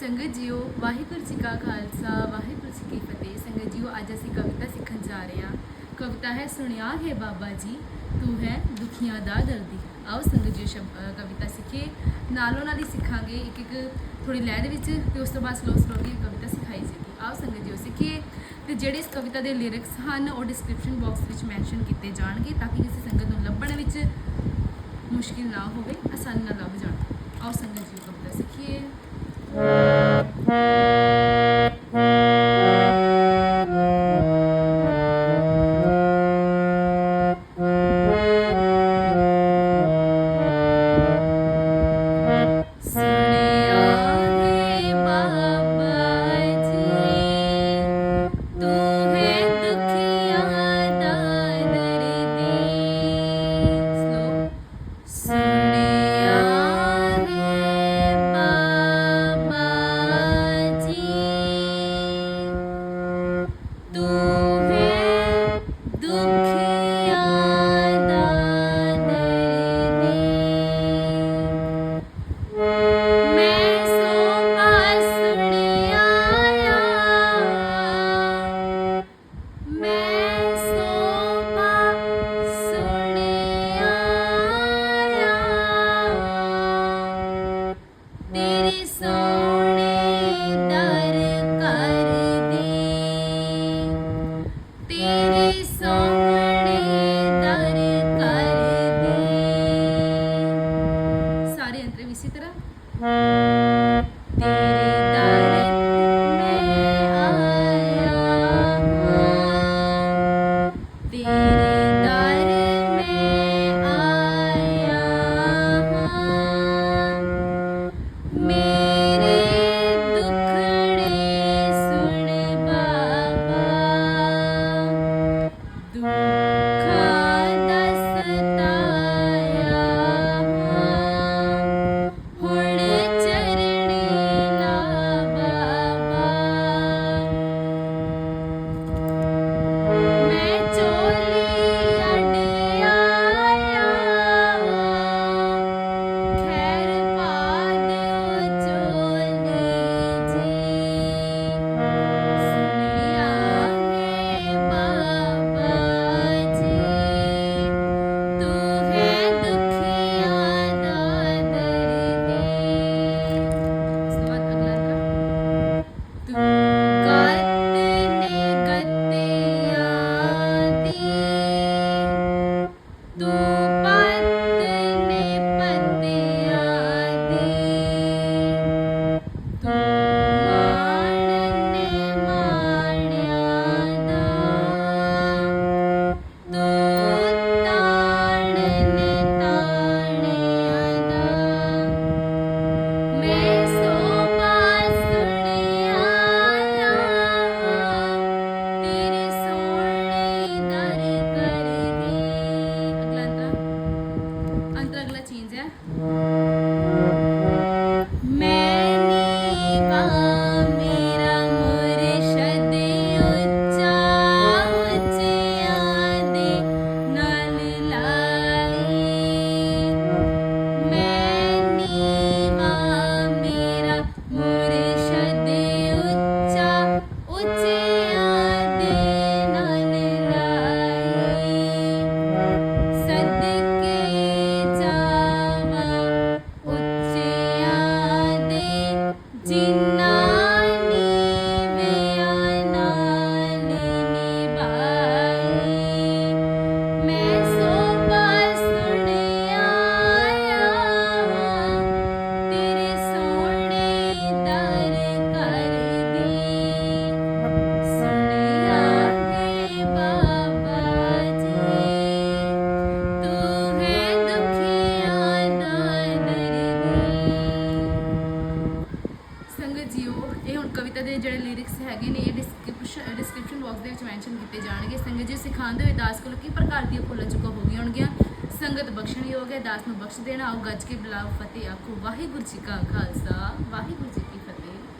ਸੰਗਤ ਜੀਓ, ਵਾਹਿਗੁਰੂ ਜੀ ਕਾ ਖਾਲਸਾ, ਵਾਹਿਗੁਰੂ ਜੀ ਕੀ ਫਤਿਹ। ਸੰਗਤ ਜੀਓ, ਅੱਜ ਅਸੀਂ ਕਵਿਤਾ ਸਿੱਖਣ ਜਾ ਰਹੇ ਹਾਂ। ਕਵਿਤਾ ਹੈ, ਸੁਣਿਆ ਹੈ ਬਾਬਾ ਜੀ, ਤੂੰ ਹੈ ਦੁਖੀਆਂ ਦਾ ਦਰਦੀ। ਆਓ ਸੰਗਤ ਜੀਓ ਸ਼ਬ- ਕਵਿਤਾ ਸਿੱਖੀਏ। ਨਾਲੋਂ ਨਾਲ ਹੀ ਸਿੱਖਾਂਗੇ ਇੱਕ ਇੱਕ ਥੋੜੀ ਲਹਿ ਦੇ ਵਿੱਚ ਤੇ ਉਸ ਤੋਂ ਬਾਅਦ ਸਲੋ ਸਲੋਲੀ ਕਵਿਤਾ ਸਿਖਾਈ ਜਾਏਗੀ। ਆਓ ਸੰਗਤ ਜੀਓ ਸਿੱਖੀਏ। ਤੇ ਜਿਹੜੇ ਇਸ ਕਵਿਤਾ ਦੇ ਲਿਰਿਕਸ ਹਨ, ਉਹ ਡਿਸਕ੍ਰਿਪਸ਼ਨ ਬਾਕਸ ਵਿੱਚ ਮੈਂਸ਼ਨ ਕੀਤੇ ਜਾਣਗੇ ਤਾਂ ਕਿ ਕਿਸੇ ਸੰਗਤ ਨੂੰ ਲੱਭਣ ਵਿੱਚ ਮੁਸ਼ਕਿਲ ਨਾ ਹੋਵੇ, ਆਸਾਨੀ ਨਾਲ ਲੱਭ ਜਾਣ। ਆਓ ਸੰਗਤ ਜੀ ਕਵਿਤਾ ਸਿੱਖੀਏ। ਸੁਣਿਆ ਮੈਂ ਅਗਲਾ ਚੇਂਜ ਹੈ। ਕਵਿਤਾ ਦੇ ਜਿਹੜੇ ਲਿਰਿਕਸ ਹੈਗੇ ਨੇ, ਇਹ ਡਿਸਕ੍ਰਿਪਸ਼ਨ ਡਿਸਕ੍ਰਿਪਸ਼ਨ ਬਾਕਸ ਦੇ ਵਿੱਚ ਮੈਂਸ਼ਨ ਕੀਤੇ ਜਾਣਗੇ। ਸੰਗਤ ਜੀ ਸਿਖਾਉਂਦੇ ਹੋਏ ਦਾਸ ਕੋਲ ਕੀ ਪ੍ਰਕਾਰ ਦੀਆਂ ਭੁੱਲਾਂ ਚੁੱਕਾ ਹੋ ਗਈਆਂ ਹੋਣਗੀਆਂ? ਸੰਗਤ ਬਖਸ਼ਣੀ ਹੋ ਗਿਆ ਦਾਸ ਨੂੰ ਬਖਸ਼ ਦੇਣਾ, ਆਓ ਗੱਜ ਕੇ ਬੁਲਾਓ ਫਤਿਹ ਆਖੋ। ਵਾਹਿਗੁਰੂ ਜੀ ਕਾ ਖਾਲਸਾ, ਵਾਹਿਗੁਰੂ ਜੀ